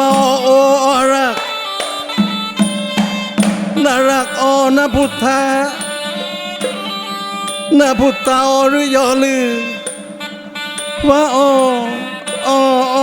ว่าโอโอรักนารักโอนาพุทธานาพุทธาโอหรือยอลือว่าอโอโอโอ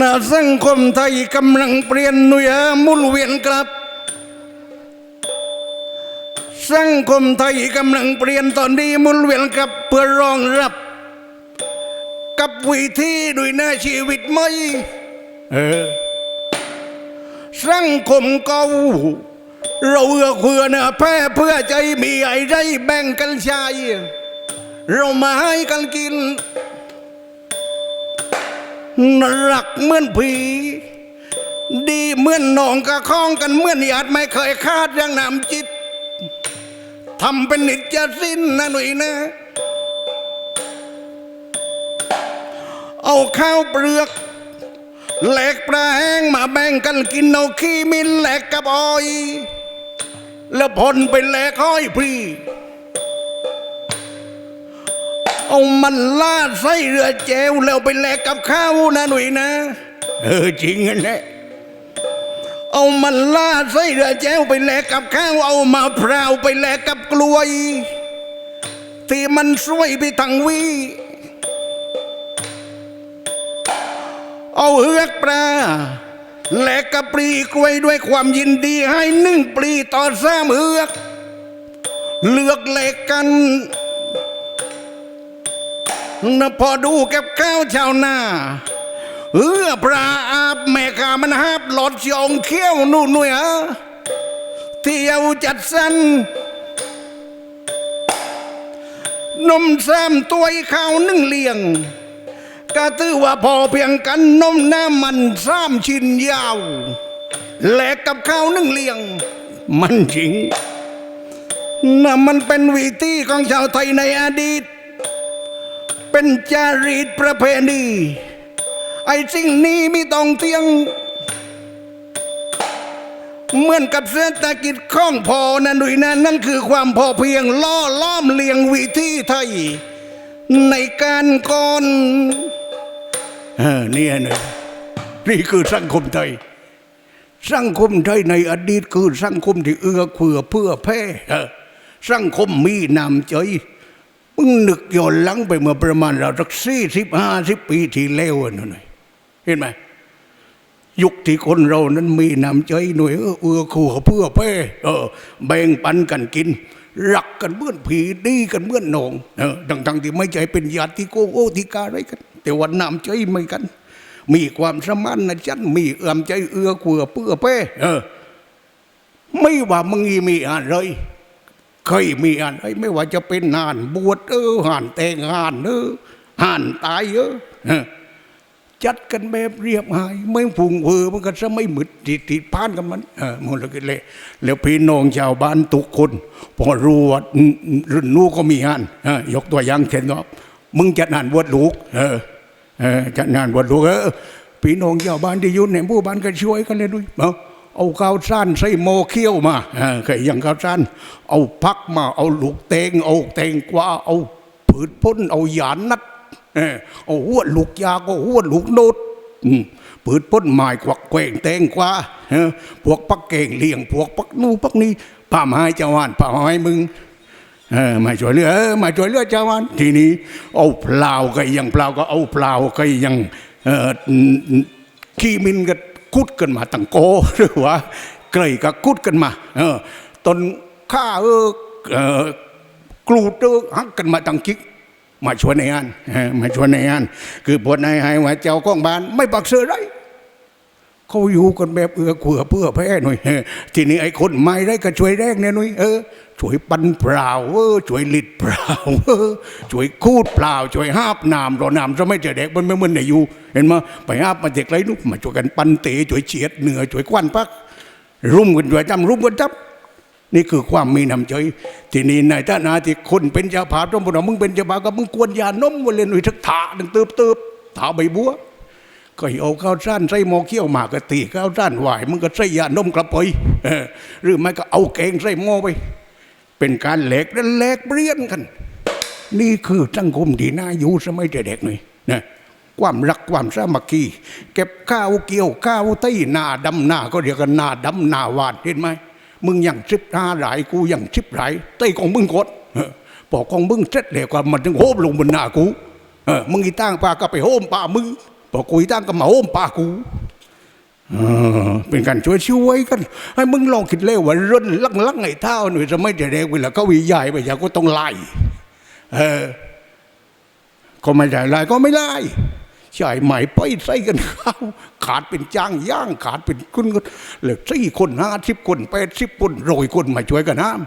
นาสังคมไทยกำลังเปลี่ยนหน่วยมุนเวียนกลับ สังคมไทยกำลังเปลี่ยนตอนนี้มุนเวียนกลับเพื่อรองรับ กับวิธีด้วยหน้าชีวิตใหม่เออสังคมเก่าเราเอื้อเพื่อเนื้อแพ้เพื่อใจมีไอ้ไรแบ่งกันใช้เรามาให้กันกิน รักเหมือนผีดีเหมือนหนองกระคองกันเหมือนหยาดไม่เคยคาดเรื่องนำจิตทำเป็นนิจจะสิ้นนะหนุ่ยนะ เอาข้าวเปลือกแหลกปลาแห้งมาแบ่งกันกินเอาขี้มินแหลกกับอ้อย แล้วพลไปแหลกห้อยพ เอามันลาดไส้เรือแจวแล้วไปแลกกับข้าวนะหนุ่ยนะ เออจริงนั่นแหละเอามันลาดไส้เรือแจวไปแลกกับข้าวเอามาพร้าวไปแลกกับกล้วยที่มันสวยไปทั้งวีเอาเฮือกปลาแลกกับปลีกล้วยด้วยความยินดีให้หนึ่งปลีต่อสามเฮือก เลือกแลกกัน นะพอดูกับข้าวชาวนาเออพระอาบแม่กามันฮับหลอดชองเขี้ยวนู่นนู่นฮะเที่ยวจัดสันนมแซมตัวข้าวนึ่งเลียงก็ตือว่าพอเพียงกันนมน้ำมันสามชิ้นยาวแลกกับข้าวนึ่งเลียง มันจริงนะมันเป็นวิธีของชาวไทยในอดีต เป็นจารีตประเพณี ไอ้สิ่งนี้ไม่ต้องเที่ยง เหมือนกับเศรษฐกิจข้องพอนะหนุ่ยนะนั่นคือความพอเพียงล่อล้อมเลียงวิธีไทย ในการก่อนเออเนี่ยนะนี่คือสังคมไทย สังคมไทยในอดีตคือสังคมที่เอื้อเผื่อเพื่อแพ้เอสังคมมีนำใจ มึงนึกย้อนหลังไปเมื่อประมาณเราสักสี่สิบห้าสิบปีที่แล้วนั่นหน่อยเห็นไหมยุคที่คนเรานั้นมีน้ำใจหน่วยเออเอื้อขู่เพื่อเพ่เออแบ่งปันกันกินรักกันเมื่อนผีดีกันเมื่อนหนองเออทั้งๆที่ไม่ใจเป็นญาติโกโอติกาอะไรกัน แต่วันน้ำใจไม่กัน มีความสมานนะจันมีเอื้อมใจเอื้อเผื่เพื่อเพ่เออ ไม่ว่ามึงมีอะไร เคยมีอันไอ้ไม่ว่าจะเป็นงานบวชเออห่านแต่งงานเออห่านตายเออจัดกันแบบเรียบหาย ไม่ฟุงเวอมันก็จะไม่หมึดติดติดพานกันมันเออมันเลยเลแล้วพี่น้องชาวบ้านทุกคน พอรู้ว่ารุ่นนู้ก็มีงานยกตัวอย่างเช่นว่ามึงจัดงานบวชลูกเออเออจัดงานบวชลูกเออพี่น้องชาวบ้านที่อยู่ในหมู่บ้านก็ช่วยกันเลยด้วยเนาะ เอาข้าวสารใส่โมเคี้ยวมาเคยอย่างข้าวสารเอาพักมา เอาลูกเตงเอาแตงกว่าเอาผืดพ้นเอาหยานนัดเอาหัวลูกยาก็หัวลูกโนดอืมผืดพ้นไม้กวักแกว่งแตงกว่าพวกปักเก่งเลี้ยงพวกปักนู่ปักนี้ป้าไม้จาวานป้าไม้มึงเออมาช่วยเหลือมาช่วยเหลือจาวันทีนี้ เอาเปล่าก็ยังเปล่าก็เอาเปล่าก็ยังขี้มินก็ คุดกันมาตั้งโกหรือว่าเกยก็คุดกันมา เออตนข้าเออกรูดเออหักกันมาตั้งกิกมาชวนในงานมาชวนในงาน คือปวดในหายว่าเจ้าของบาน ไม่ปักเสือไร เขาอยู่กันแบบเอื้อเผื่อเพื่อแพ้หน่อยทีนี้ไอ้คนไม่ได้ก็ช่วยแรกเนี่ยหน่อยเออช่วยปันเปล่าเออช่วยลิดเปล่าเออช่วยคูดเปล่าช่วยห้าบน้ำรอน้ำจะไม่เจอเด็กมันไม่เหมือนไหนอยู่ เห็นไหมไปห้าบมาเด็กไรนุกมาช่วยกันปันเตะช่วยเฉียดเหนือช่วยควันพัก รุมกันด้วยจำรุมกันจับนี่คือความมีน้ำใจทีนี่ในฐานะที่คนเป็นเจ้าผาต้องบอกมึงเป็นเจ้าผาก็มึงกวนยานมวันเลยหนุ่ยทักถาดังเติบเติบถาใบบัว ก็เอาข้าวสั้นใส่หม้อเคี่ยวหมากกะตีข้าวสั้นไหวมึงก็ใส่ยานมกระปอยหรือไม่ก็เอาแกงใส่หม้อไป เป็นการแหลกและแหลกเปรี้ยนกัน นี่คือสังคมที่น่าอยู่สมัยเด็กๆหน่อยนะความรักความสามัคคีเก็บข้าวเกี่ยวข้าวไต้หน้าดำหน้าก็เรียกกันหน้าดำหน้าหวานเห็นไหมมึงอย่างชิบหน้าหลายกูอย่างชิบหลายไต้ของมึงกดเออพอของมึงเสร็จแล้วก็มันถึงโหมลงบนหน้ากูเออมึงอีตั้งปาก็ไปโหมปลามึง พอกูอีตั้งก็มาโหมปากูเออเป็นการช่วยช่วยกันให้มึงลองคิดเร็วว่าร่นลักลักไงเท่าหน่อยจะไม่จะเด็กเวลาเขาวิใหญ่ไปอย่าก็ต้องไล่เออก็ไม่ได้ไล่ก็ไม่ไล่ใช่ไหมไปใส่กันข้าวขาดเป็นจ้างย่างขาดเป็นคุณก็เหลือสี่คนห้าสิบคนแปดสิบคนโรยคนมาช่วยกันห้าม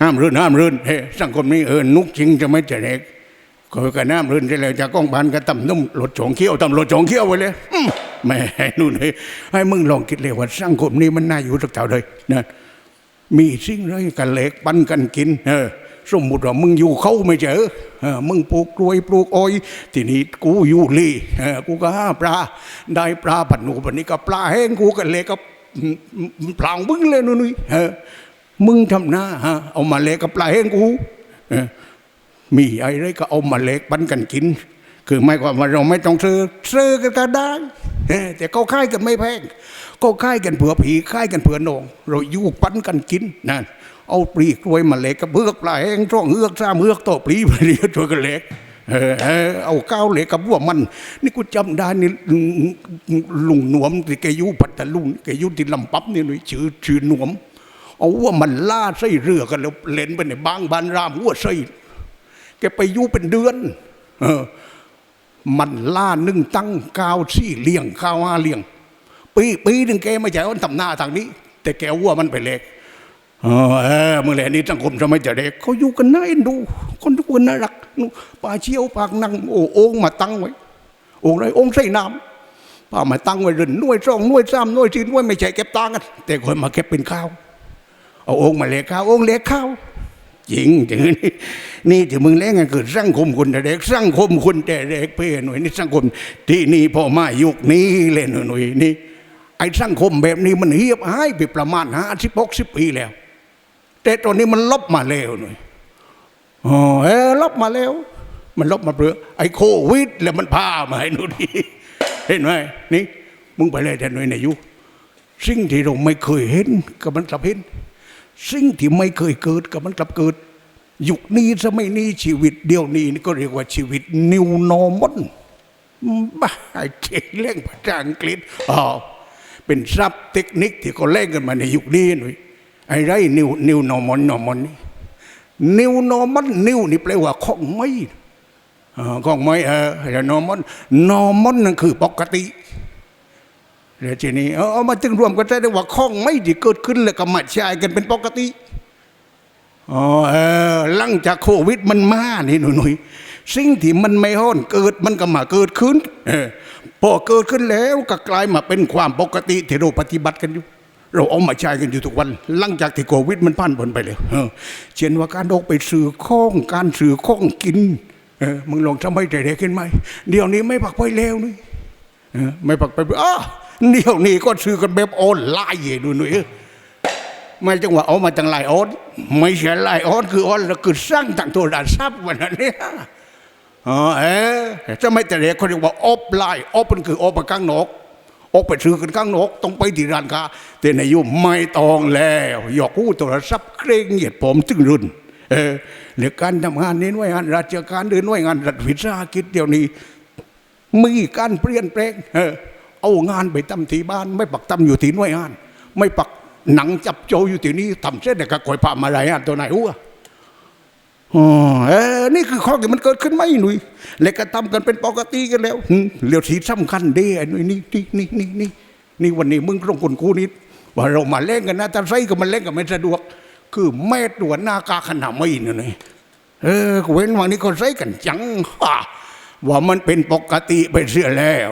ห้ามรื่นห้ามรื่นเฮ้สังคมนี้เออนุกจริงจะไม่จะเด็ก ก็กระน้ำรื่นใช่เลยจากกองพันก็ตำนุ่มรถสองเขี้ยวตำรถสองเขี้ยวไว้เลยอื้อแหม่นู่นให้ให้มึงลองคิดเลยว่าสังคมนี้มันน่าอยู่สักเท่าเลยนะมีสิ่งไรกันเล็กปันกันกิน เออสมมุติว่ามึงอยู่เขาไม่เจอเออมึงปลูกกล้วยปลูกอ้อยทีนี้กูอยู่ลีเออกูก็หาปลาได้ปลาผัดหนูผัดนี้ก็ปลาแห้งกูกันเล็กก็พลางบึ้งเลยนู่นนี่เออมึงทำหน้าฮะเอามาเล็กกับปลาแห้งกูเออ มีอะไรก็เอามาเล็กปันกันกิน คือไม่ความว่าเราไม่ต้องซื้อซื้อกันก็ได้แต่เขาค่ายกันไม่แพงก็ค่ายกันเผื่อผีค่ายกันเผื่อนอง เราอยู่ปันกันกินนั่นเอาปลีกล้วยมาเล็กกับเบือกปลาแห้งช่องเฮือกซ้ำเฮือกต่อปลีไปเรียช่วกันเล็กเออเอาก้าวเหล็กกับวัวมัน นี่กูจำได้นี่ลุงหนวมที่แกยู่ปัตตาลุงแกยู่ที่ลำปั๊บนี่หน่ยชื่อชื่อหนวม เอาว่ามันล่าไส้เรือกันแล้วเล่นไปในบางบานรามหัวไส้ กไปอยู่เป็นเดือน เออ มันล่านึ่งตั้งกาวซี่เลี้ยงข้าวห้าเลี้ยง ปีปีหนึ่งแกไม่ใช่ว่าทำหน้าทางนี้ แต่แกว่ามันไปเล็กเออเมื่อไหร่นี้สังคมจะไม่จะเด็กเขาอยู่กันน่าเอ็นดู คนทุกคนน่ารักป่าเชี่ยวปากนั่งโอ้องมาตั้งไว้โอ่งไรโอ่งใส่น้ำป่ามาตั้งไว้รือนน่วยสองน่วยสามหน่วยสี่หน่วยไม่ใช่เก็บตังกันแต่คนมาเก็บเป็นข้าวเอาองมาเล็กข้าวองเล็กข้าว จริงจริงนี่นี่ที่มึงเล่นกันคือสังคมคนแต่เด็กสังคมคนแต่เด็กเพื่อนหน่วยนี่สังคมที่นี่พอมายุคนี้เล่นหน่วยนี่ไอ้สังคมแบบนี้มันเฮียบหายไปประมาณห้าสิบหกสิบปีแล้ว แต่ตอนนี้มันลบมาแล้วหน่อยอ๋อเออลบมาแล้ว มันลบมาเปลือไอ้โควิด แล้วมันพามาให้หนูดีเห็นไหมนี่มึงไปเลยแต่หน่วยในยุคสิ่งที่เราไม่เคยเห็นก็มันกลับเห็น สิ่งที่ไม่เคยเกิดก็มันกลับเกิด ยุคนี้สมัยนี้ชีวิตเดียวนี้นี่ก็เรียกว่าชีวิต new normal บ้าไอ้เจ๊งเล่งภาษาอังกฤษอ๋อเป็นศัพท์เทคนิคที่เขาเล่นกันมาในยุคนี้หน่อยไอ้ไร new new normal normal นี่ new normal new นี่แปลว่าของไม่อ่าของไม่เออแต่ normal normal นั่นคือปกติ แล้วทีนี้เอาเอมาจึงรวมกันได้ว่าข้องไม่ที่เกิดขึ้นแล้วก็มาใช้กันเป็นปกติอ๋อเออหลังจากโควิดมันมานี่หนุ่ยสิ่งที่มันไม่ฮ้อนเกิดมันก็มาเกิดขึ้นเออพอเกิดขึ้นแล้วก็กลายมาเป็นความปกติที่เราปฏิบัติกันอยู่ เราเอามาใช้กันอยู่ทุกวัน หลังจากที่โควิดมันผ่านพ้นไปแล้วเช่นว่าการออกไปซื้อข้องการซื้อข้องกินเออมึงลองทำให้ใจเด็กขึ้นไหมเดี๋ยวนี้ไม่ปักไปแล้วนี่ไม่ปักไปอ้า เดี๋ยวนี้ก็ซื้อกันแบบออนไลน์ดูหนุ่ยไม่จังหวะเอามาจังไลน์ออนไม่ใช่ไลน์ออนคือออนแล้วคือสร้างต่างโทรศัพท์วันนั้นเนี่ยอ๋อเออจะไม่แต่เรียกเขาเรียกว่าออฟไลน์ออฟมันคือออฟไปข้างนอกออกไปซื้อกันข้างนอกต้องไปที่ร้านค้าแต่ในยุคไม่ต้องแล้วหยอกกู้โทรศัพท์เคร่งเหยียดผมถึงรุ่นเออเรื่องการทำงานนี้หน่วยงานราชการหรือหน่วยงานรัฐวิสาหกิจเดี๋ยวนี้มีการเปลี่ยนแปลงเออ เอางานไปทำที่บ้าน ไม่ปักทำอยู่ที่หน่วยงาน ไม่ปักหนังจับโจอยู่ที่นี่ทำเส้นแต่ก็คอยพามาอะไรอะตัวไหนหัวอ๋อเออนี่คือข้อที่มันเกิดขึ้นไหมหนุ่ยแล้วก็ทำกันเป็นปกติกันแล้วเรื่องที่สำคัญเด้ไอ้หนุ่ยนี่นี่นี่นี่นี่นี่วันนี้มึงต้องคนกูนิดว่าเรามาเล่นกันนะแต่ใส่ก็มันเล่นกันไม่สะดวก คือแม่ตัวหน้ากาขนาดไม่นี่ยนี่เออเว้นวันนี้ก็ใส่กันจังว่ามันเป็นปกติไปเสียแล้ว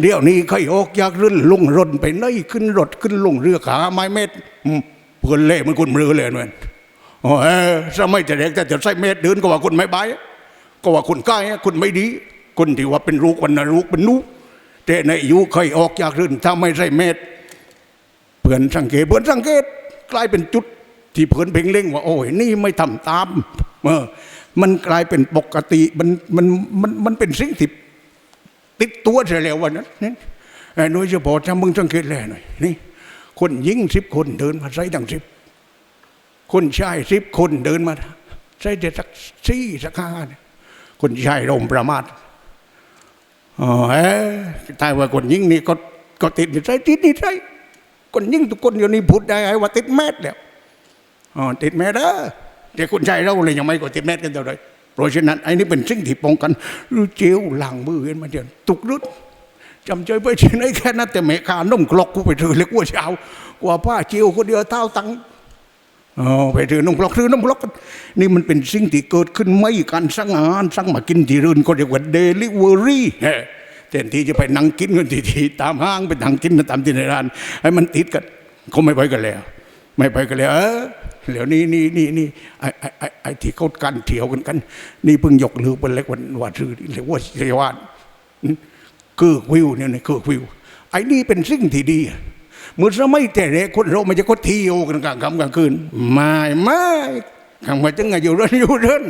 เดี๋ยวนี้ใครออกอยากรื่นลงรนไปไหนขึ้นรถขึ้นลงเรือขาไม้เม็ดเพื่อนเล่มันคนมือเลยนั่นโอ้เออสมัยแต่เด็กแต่จะใส่เม็ดเดินก็ว่าคนไม่บายก็ว่าคนใกล้คนไม่ดี คนที่ว่าเป็นลูกวันนลูกเป็นนูแต่ในอายุเคยออกอยากรื่นถ้าไม่ใส่เม็ดเพื่อนสังเกตเพื่อนสังเกตกลายเป็นจุดที่เพื่อนเพ่งเล็งว่า โอ้ยนี่ไม่ทำตามเออมันกลายเป็นปกติมันมันมันมันเป็นสิ่งที่ ติดตัวเสียแล้ววันนั้นนี่เอ่อโดยเฉพาะถ้ามึงสังเกตแลหน่อยนี่คนยิงสิบคนเดินมาใส่ดังสิบคนชายสิบคนเดินมาใส่เด็สักสี่สักห้าเนี่ยคนชายรมประมาทอ๋อเอ้ถ้าว่าคนยิงนี่ก็ก็ติดนิสัยติดนิสัยคนยิงทุกคนเดี๋ยวนี้พูดได้ไงว่าติดแมสแล้วอ๋อติดแมสเด้อแต่คนชายเราเลยยังไม่ก็ติดแมสกันเท่าไหร่ เพราะฉะนั้นไอ้นี่เป็นสิ่งที่ป้องกันรือเจลล้างมือเห็นมาเดี๋ยวตุกรุดจำใจไปที่ไหนแค่นั้นแต่เมฆานุ่มกลอกกูไปถือเล็กว่าเช้ากว่าผ้าเจียวคนเดียวเท่าตังอ๋อไปถือนุ่มกลอกถือนุ่มกลอกนี่มันเป็นสิ่งที่เกิดขึ้นไม่การสั่งอาหารสั่งมากินที่รื่นก็เรียกว่าเดลิเวอรี่แทนที่จะไปนั่งกินกันที่ตามห้างไปนั่งกินกันตามที่ในร้านให้มันติดกันเขาไม่ไปกันแล้ว ไม่ไปกันแล้ว เดี๋ยวนี้นี่นี่นี่ไอ้ไอ้ไอ้ที่เขากันเถียวกันกัน นี่เพิ่งยกลือเป็นเล็กวันว่าชื่อเรียกว่าเรียว่าคือวิวเนี่ยนะคือวิว ไอ้นี่เป็นสิ่งที่ดีเมื่อสมัยแต่เด็กคนเราไม่จะก็เที่ยวกันกลางค่ำกลางคืนไม่ไม่กลางวันจังไงอยู่เรื่อนอยู่เรื่อน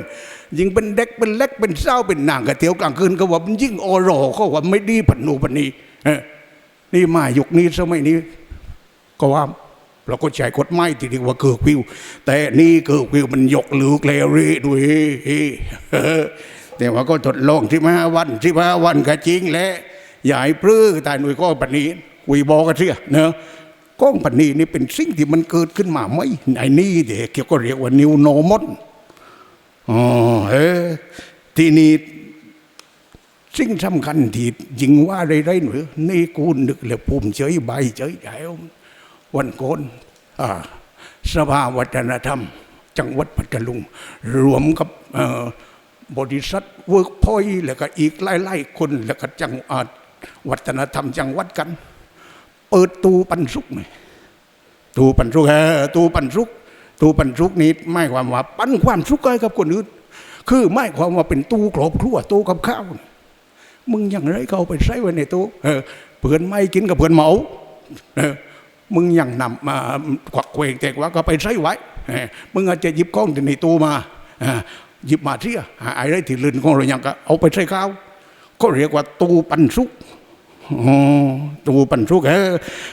ยิ่งเป็นเด็กเป็นเล็กเป็นเศร้าเป็นนางก็เที่ยวกลางคืนก็ว่ามันยิ่งโอโรเขาว่าไม่ดีผันนูผันนี้นี่มายุคนี้สมัยนี้ ก็ว่า เราก็ใช้กฎหมายที่เรียกว่าเกิดวิว แต่นี่เกิดวิวมันยกลือกแล้วเรด้วยแต่ว่าก็ทดลองที่มาวันที่มาวันก็จริงและยาให้ปลื้อแต่หน่วยก็ปันนี้คุยบอกกันเสียเนอะก้องปันนี้นี่เป็นสิ่งที่มันเกิดขึ้นมาไม่ไอ้นี่เด็กก็เรียกว่านิวโนมอนอ๋อเออที่นี่สิ่งสำคัญที่ยิงว่าไรๆหนูนี่กูนึกเลยภูมิใจใบใจใหญ่ วันโกนสภาวัฒนธรรม จังหวัดพัทลุง รวมกับบริษัทเวิร์กพอยแล้วก็อีกไล่ๆคนแล้วก็จังวัฒนธรรมจังหวัดกัน เปิดตูปันสุกไหมตูปันสุกเออตูปันสุกตูปันสุกนี้ไม่ความว่าปันความสุขให้กับคนอื่นคือไม่ความว่าเป็นตู้ครอบครัวตู้กับข้าวมึงยังไรเอาไปใส่ไว้ในตู้เออเพื่อนไม่กินกับเพื่อนเหมาเออ มึงยังนำมาควักเวงแต่ว่าก็ไปใส่ไว้ มึงอาจจะหยิบกล้องที่ในตู้มาหยิบมาเที่ยหาอะไรที่ลื่นของเรายังก็เอาไปใส่ข้าวก็เรียกว่าตู้ปันสุกตูปันสุกเออ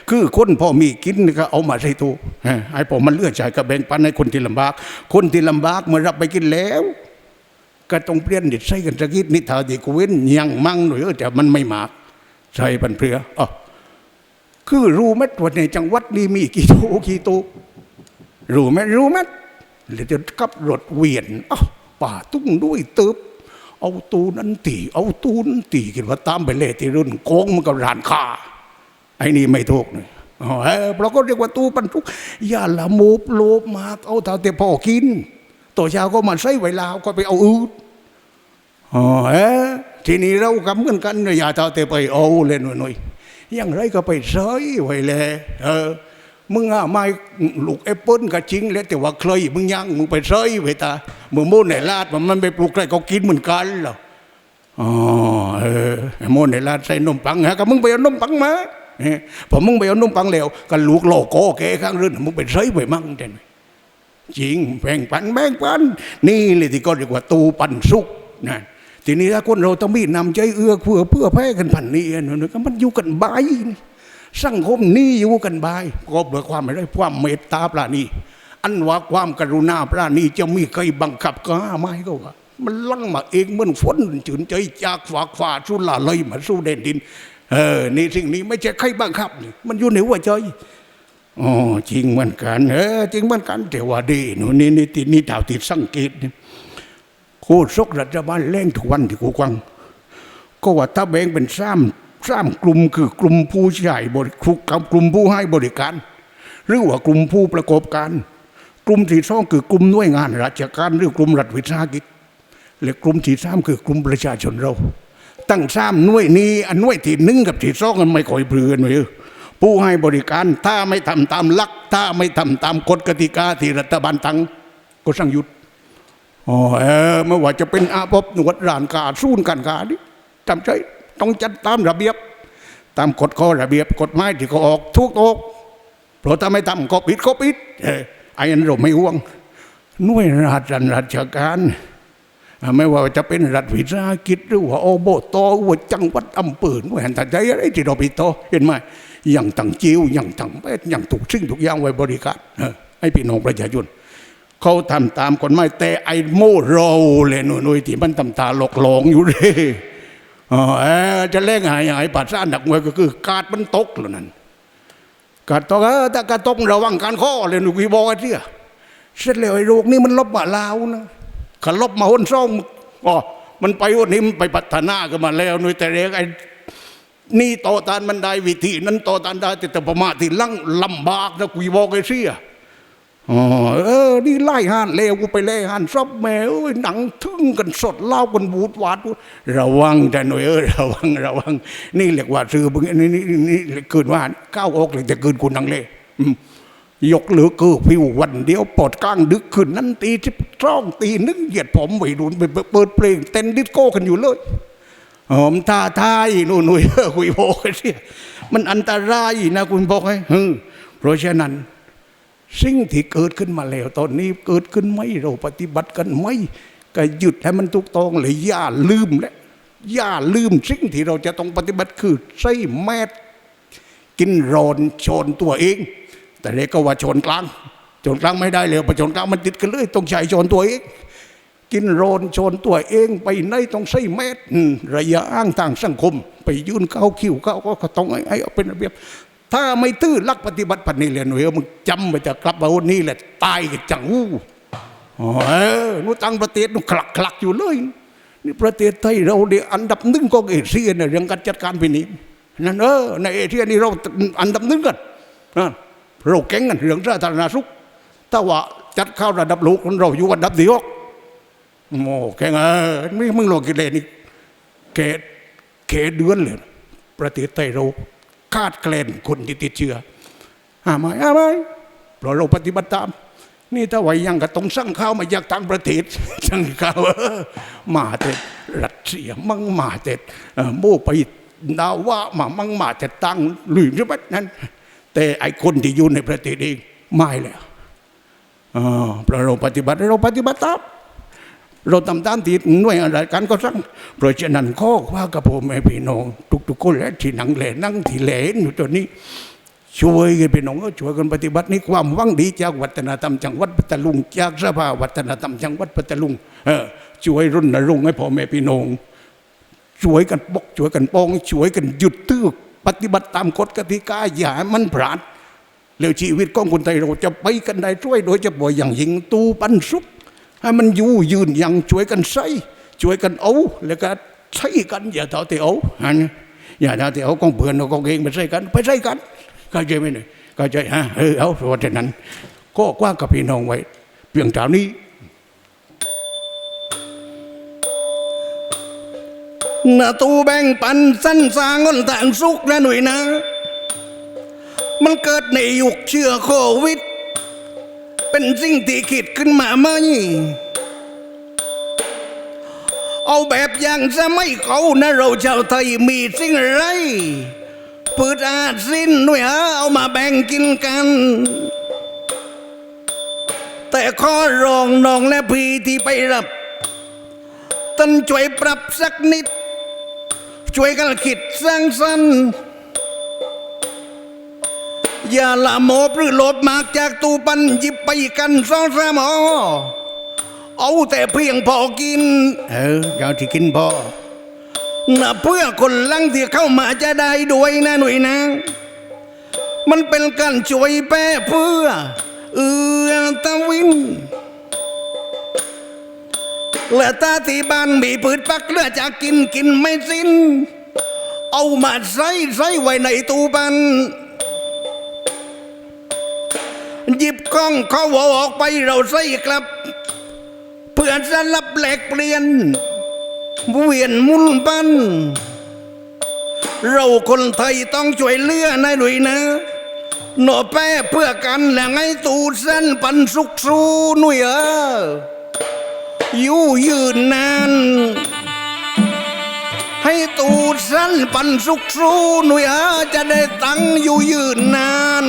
คือคนพอมีกินก็เอามาใส่ตู้ไอ้พอมันเลือกใจก็แบ่งปันให้คนที่ลำบาก คนที่ลำบากเมื่อรับไปกินแล้ว ก็ต้องเปลี่ยนนิสัยกันสักนิดนิทาดีกเว้นยังมั่งหน่อยแต่มันไม่มากใช่ปันเพลืออ๋อ คือรู้ไหมว่าในจังหวัดนี้มีกี่ตู้กี่ตู้รู้ไหมรู้ไหมแล้วจะขับรถเวียนอ้าป่าตุ้งด้วยติบเอาตูนั้นตีเอาตูนั้นตีคิดว่าตามไปเล่ที่รุ่นโกงมันกับร้านค้าไอ้นี่ไม่ถูกเลยเออเราก็เรียกว่าตู้ปันทุกอย่าละโมบโลภมากเอาเท่าแต่พอกินตัวเช้าก็มาใส่ไวลาวก็ไปเอาอืดอ๋อเออทีนี้เรากำเหมือนกันอย่าเท่าแต่ไปเอาเลยหน่อยๆ ยังไรก็ไปใส่ไว้เลยเออมึงอะไม่ลูกแอปเปิ้ลก็จริงแล้วแต่ว่าเคยมึงยังมึงไปเซยไว้ตาเมื่อโม่นในลาดมันมันไปปลูกใครก็กินเหมือนกันเหรออ๋อเออโม่นในลาดใส่นมปังฮะก็มึงไปเอานมปังมาเอ้พอมึงไปเอานมปังแล้วก็ลูกโลโก้แกข้างเรือนมึงไปเซยไว้มั่งเด่นจริงแบ่งปันแบ่งปันนี่เลยที่ก็เรียกว่าตูปันสุกนะ ทีนี้ถ้าคนเราต้องมีนำใจเอื้อเพื่อเพื่อแพ้กันพันนี้นะก็มันอยู่กันบายสังคมนี้อยู่กันบายก็เบิกความไม่ได้ความเมตตาปราณีอันว่าความกรุณาปราณีจะมีใครบังคับก็ห้าไม่ก็ว่า มันลั่งมาเองเหมือนฝนจืนใจจากฝากฝาสุลาเลยมาสู่แดนดิน เออนี่สิ่งนี้ไม่ใช่ใครบังคับนี่มันอยู่ในหัวใจอ๋อจริงเหมือนกันเออจริงเหมือนกันแต่ว่าดีหนูนี่นี่ตินี่ดาวติดสังเกตนี่โคตรซกรัฐบาลแรงทุกวันที่กูกวัง ก็ว่าถ้าแบ่งเป็นสามสามกลุ่มคือกลุ่มผู้ใช้บริคุกกับกลุ่มผู้ให้บริการ หรือว่ากลุ่มผู้ประกอบการ กลุ่มที่สองคือกลุ่มหน่วยงานราชการหรือกลุ่มรัฐวิสาหกิจและกลุ่มที่สามคือกลุ่มประชาชนเรา ตั้งสามหน่วยนี้อันหน่วยที่หนึ่งกับที่สองกันไม่ค่อยเปลือนเออผู้ให้บริการถ้าไม่ทำตามหลัก ถ้าไม่ทำตามกฎกติกาที่รัฐบาลตั้งก็สั่งหยุด อ๋อเออไม่ว่าจะเป็นอาภพหนวดร้านกาสู้กันกาดิจำใจต้องจัดตามระเบียบ ตามกฎข้อระเบียบกฎหมายที่เขาออกทุกโอกเพราะถ้าไม่ทำก็ปิดก็ปิดเออไอ้นั้นเราไม่ห่วงหน่วยราชราชการอ่าไม่ว่าจะเป็นรัฐวิสาหกิจหรือว่าโอบตอว่าจังหวัดอำเภอหน่วยหันทันใจอะไรที่เราไปต่อเห็นไหมอย่างต่างจิวอย่างต่างแปดอย่างถูกซึ่งทุกอย่างไว้บริการให้พี่น้องประชาชน เขาทำตามกฎหมายแต่ไอ้โม่เราเลยหนุ่ยที่มันทำตาหลอกหลงอยู่เลยเออจะเล่งหายหายปัดซ่านหนักมวยก็คือ กาดมันตกแล้วนั่นกาดตกเออถ้ากาดตกระวังการข้อเลยหนุ่ยบอกไอ้เสียเสร็จแล้วไอ้โรคนี่มันลบมาลาวนะขันลบมาหุ่นซ่องอ๋อมันไปวันนี้มันไปพัฒนากันมาแล้วหนุ่ยแต่เรียกไอ้นี่ต่อตานมันได้วิธีนั้นต่อตานได้แต่แต่ประมาทที่ลังลำบากนะกุยบอกไอ้เสีย เออ นี่ไล่ห้านเลวกูไปเล่ห้านซับแม่เอ้ยหนังทึ่งกันสดเล่ากันบูดวาดระวังแต่หน่อยเออระวังระวัง นี่เรียกว่าซื้อบึงนี่นี่นี่เกินว่าก้าวออกเลยจะเกินคุณนังเล่ยกเหลือเกือพิววันเดียวปอดกลางดึกขึ้นนั้นตีที่ช่องตีนึงเหยียดผมไปดูนไปเปิดเพลงเต้นดิสโก้กันอยู่เลยหอมท่าทายนู่นนุ่ยเออคุยโบกันเสียมันอันตรายนะคุณบอกให้ฮึเพราะฉะนั้น สิ่งที่เกิดขึ้นมาแล้วตอนนี้เกิดขึ้นไหมเราปฏิบัติกันไหมก็หยุดให้มันถูกต้องเลยอย่าลืมและอย่าลืมสิ่งที่เราจะต้องปฏิบัติคือใส่แมสกินรอนชนตัวเอง แต่เด็กก็ว่าชนกลางชนกลางไม่ได้เลยประชนกลางมันติดกันเลยต้องใช้ชนตัวเองกินโรนชนตัวเองไปในต้องใส่แมสอืมระยะอ้างทางสังคม ไปยื่นเข้าคิวเข้าก็ต้องให้ให้เอาเป็นระเบียบ ถ้าไม่ตื้อลักปฏิบัติพันนี่เลยหน่วยมึงจำไปจะกลับมาวันนี้แหละตายกันจังอู้อ๋อเออนูตั้งประเทศนูคลักคลักอยู่เลยนี่ประเทศไทยเราเดียอันดับหนึ่งของเอเชียเนี่ยเรื่องการจัดการพินิจนั่นเออในเอเชียนี่เราอันดับหนึ่งกันนะเราเก่งกันเรื่องสาธารณสุขถ้าว่าจัดเข้าระดับโลกเราอยู่อันดับเดียวโม่แกงเออไม่มึงโลกิเลนี่แกแกเดือนเลยประเทศไทยเรา คาดแคลนคนที่ติดเชื้อหาไม่หาไม่เพราะเราปฏิบัติตาม นี่ถ้าไหวยังก็ต้องสั่งข้าวมาจากต่างประเทศสั่งข้าวมาแต่รัสเซียมั่งมาแต่เอ่อโม่ไปดาวว่ามามั่งมาแต่ตังหรือใช่นั้น แต่ไอคนที่อยู่ในประเทศเองไม่แล้วเพราะเราปฏิบัติเราปฏิบัติตาม เราทำตามที่หน่วยอะไรกันก็สั่งเพราะฉะนั้นข้อว่ากับผมแม่พี่น้องทุกๆคนและที่หนังแหล่นั่งที่แหล่อยู่ตอนนี้ช่วยกันพี่น้องก็ช่วยกันปฏิบัตินี่ความหวังดีจากวัฒนธรรมจังหวัดปัตตลุงจากสภาวัฒนธรรมจังหวัดปัตตลุงเออช่วยรุ่นนรงให้พ่อแม่พี่น้องช่วยกันปกช่วยกันป้องช่วยกันหยุดตื้อปฏิบัติตามกฎกติกาอย่ามันพลาดแล้วชีวิตของคนไทยเราจะไปกันได้ช่วยโดยเฉพาะอย่างยิ่งตูปันสุข ให้มันอยู่ยืนยังช่วยกันใส่ช่วยกันเอาแล้วก็ใช้กันอย่าเท่าที่เอาอันอย่าเท่าที่เอาของเพื่อนเอาของเองไปใส่กัน ไปใส่กันเข้าใจไหมเนี่ยเข้าใจฮะเออเอาเพราะฉะนั้น ก็กว่างกับพี่น้องไว้ เพียงเท่านี้นาตูแบ่งปันสั้นสางเงินทางสุขนะหนุ่ยนะ มันเกิดในยุคเชื้อโควิด เป็นสิ่งที่คิดขึ้นมาไหม เอาแบบอย่างสมัยเขานะเราชาวไทยมีสิ่งไรพืชอาสิ้นหน่วยฮะเอามาแบ่งกินกัน แต่ข้อรองน้องและพี่ที่ไปรับต้นช่วยปรับสักนิด ช่วยกันคิดสร้างสรรค์ อย่าละโมบหรือโลดมากจากตู้ปันหยิบไปกันสองสามอเอาแต่เพียงพอกิน เออเอาที่กินพอนะเพื่อคนลังที่เข้ามาจะได้ด้วยนะหนุ่ยนะมันเป็นการช่วยแป้เพื่อ เอือตะวินและตาที่บ้านมีพืชปักเลือจะกินกินไม่สิ้น เอามาใส่ใส่ไว้ในตู้ปัน หยิบกล้องเขาเอาออกไปเราใส่กลับ เพื่อสลับแหลกเปลี่ยน เวียนมุนปันเราคนไทยต้องช่วยเลือนะหนุยนะหนอแป้เพื่อกันแหละไงตูดเส้นปันสุกสูหนุ่ยเอออยู่ยืนนาน ให้ตูดสั้นปันสุกสูหนุ่ยเออจะได้ตังอยู่ยืนนาน